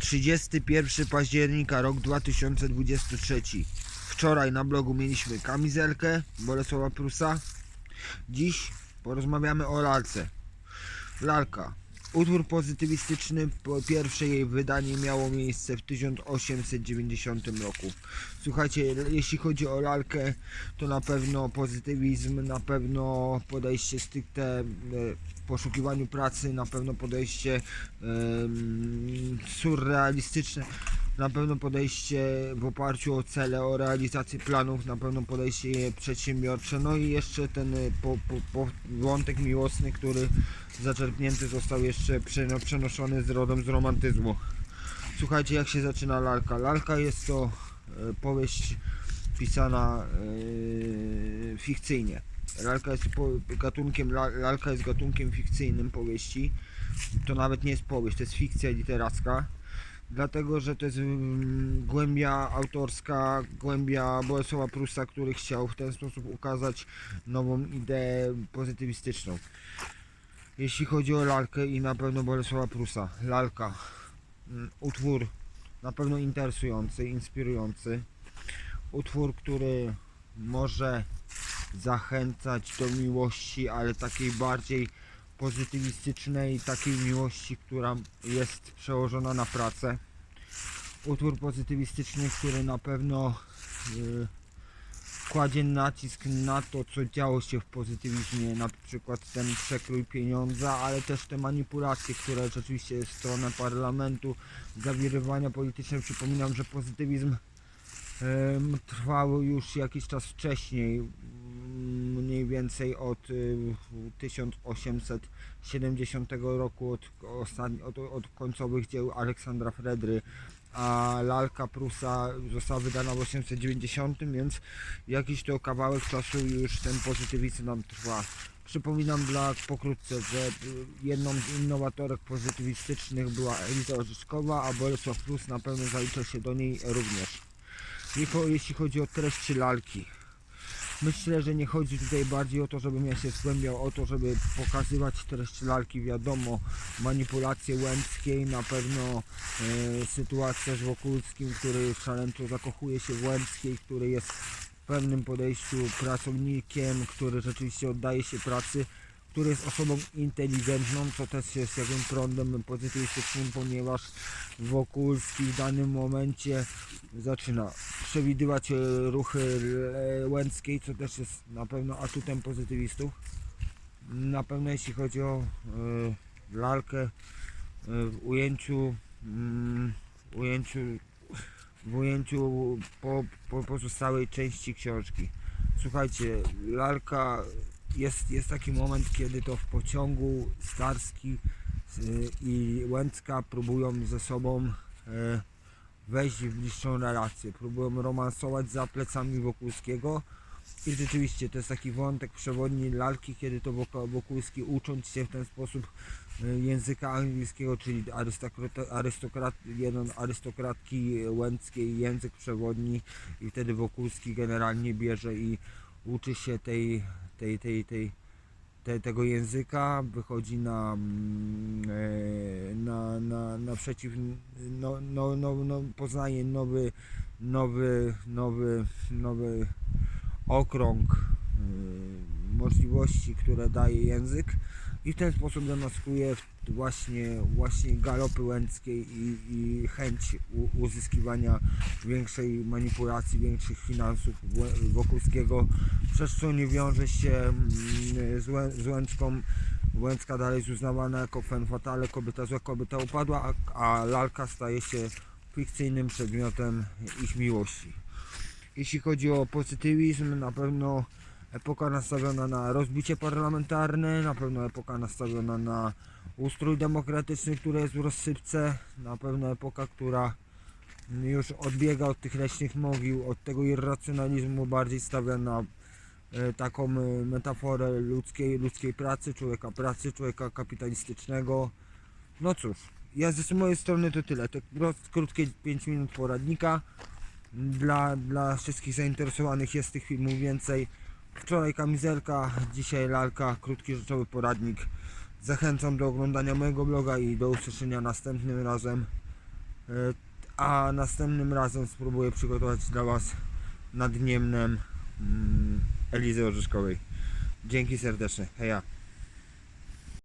31 października, rok 2023. Wczoraj na blogu mieliśmy kamizelkę Bolesława Prusa. Dziś porozmawiamy o lalce. Lalka. Utwór pozytywistyczny, po pierwsze jej wydanie miało miejsce w 1890 roku. Słuchajcie, jeśli chodzi o lalkę, to na pewno pozytywizm, na pewno podejście stricte e, w poszukiwaniu pracy, na pewno podejście surrealistyczne, na pewno podejście w oparciu o cele, o realizację planów, na pewno podejście przedsiębiorcze, no i jeszcze ten e, po, po, wątek miłosny, który zaczerpnięty został jeszcze przeno- przenoszony z rodem z romantyzmu. Słuchajcie, jak się zaczyna lalka. Lalka jest to e, powieść pisana e, fikcyjnie. Lalka jest po, gatunkiem, la- lalka jest gatunkiem fikcyjnym powieści. To nawet nie jest powieść, to jest fikcja literacka. Dlatego, że to jest mm, głębia autorska, głębia Bolesława Prusa, który chciał w ten sposób ukazać nową ideę pozytywistyczną. Jeśli chodzi o lalkę i na pewno Bolesława Prusa, lalka, mm, utwór na pewno interesujący, inspirujący, utwór, który może zachęcać do miłości, ale takiej bardziej pozytywistycznej, takiej miłości, która jest przełożona na pracę. Utwór pozytywistyczny, który na pewno y, kładzie nacisk na to, co działo się w pozytywizmie, na przykład ten przekrój pieniądza, ale też te manipulacje, które rzeczywiście jest stronę parlamentu, zawirywania polityczne. Przypominam, że pozytywizm trwał już jakiś czas wcześniej, mniej więcej od y, 1870 roku, od, od, od końcowych dzieł Aleksandra Fredry, a lalka Prusa została wydana w 1890, więc jakiś to kawałek czasu już ten pozytywizm nam trwa. Przypominam dla pokrótce, że y, jedną z innowatorek pozytywistycznych była Eliza Orzeszkowa, a Bolesław Prus na pewno zalicza się do niej również. Jeśli chodzi o treści lalki, myślę, że nie chodzi tutaj bardziej o to, żebym ja się zgłębiał o to, żeby pokazywać treść lalki, wiadomo, manipulacje Łęckiej, na pewno e, sytuacja z Wokulskim, który szaleńczo zakochuje się w Łęckiej, który jest w pewnym podejściu pracownikiem, który rzeczywiście oddaje się pracy, który jest osobą inteligentną, co też jest jakimś prądem pozytywistycznym, ponieważ Wokulski w danym momencie zaczyna przewidywać e, ruchy Łęckiej, co też jest na pewno atutem pozytywistów. Na pewno jeśli chodzi o e, lalkę e, w ujęciu, mm, ujęciu w ujęciu po, po pozostałej części książki. Słuchajcie, lalka jest, jest taki moment, kiedy to w pociągu Starski y, i Łęcka próbują ze sobą e, wejść w bliższą relację, próbują romansować za plecami Wokulskiego. I rzeczywiście to jest taki wątek przewodni lalki, kiedy to Wok- Wokulski ucząc się w ten sposób e, języka angielskiego, czyli arystokrat, jeden arystokratki łęckiej język przewodni. I wtedy Wokulski generalnie bierze i uczy się tej, tej, tej, tej, te, tego języka, wychodzi na, mm, e, na, na, naprzeciw, no, no, no, no, poznaje nowy, nowy, nowy, nowy okrąg y, możliwości, które daje język i w ten sposób demaskuje właśnie, właśnie galopy łęckiej i, i chęć u, uzyskiwania większej manipulacji, większych finansów Wokulskiego, przez co nie wiąże się mm, z, Łę, z Łęcką. Łęcka dalej jest uznawana jako fen fatale, kobieta zła, kobieta upadła, a, a lalka staje się fikcyjnym przedmiotem ich miłości. Jeśli chodzi o pozytywizm, na pewno epoka nastawiona na rozbicie parlamentarne, na pewno epoka nastawiona na ustrój demokratyczny, który jest w rozsypce, na pewno epoka, która już odbiega od tych leśnych mogił, od tego irracjonalizmu, bardziej stawia na e, taką e, metaforę ludzkiej, ludzkiej pracy, człowieka pracy, człowieka kapitalistycznego. No cóż, ja z mojej strony to tyle. To krótkie 5 minut poradnika. Dla, dla wszystkich zainteresowanych jest tych filmów więcej. Wczoraj kamizelka, dzisiaj lalka, krótki rzeczowy poradnik. Zachęcam do oglądania mojego bloga i do usłyszenia następnym razem. E, A następnym razem spróbuję przygotować dla Was nad Niemnem mm, Elizy Orzeszkowej. Dzięki serdecznie. Heja.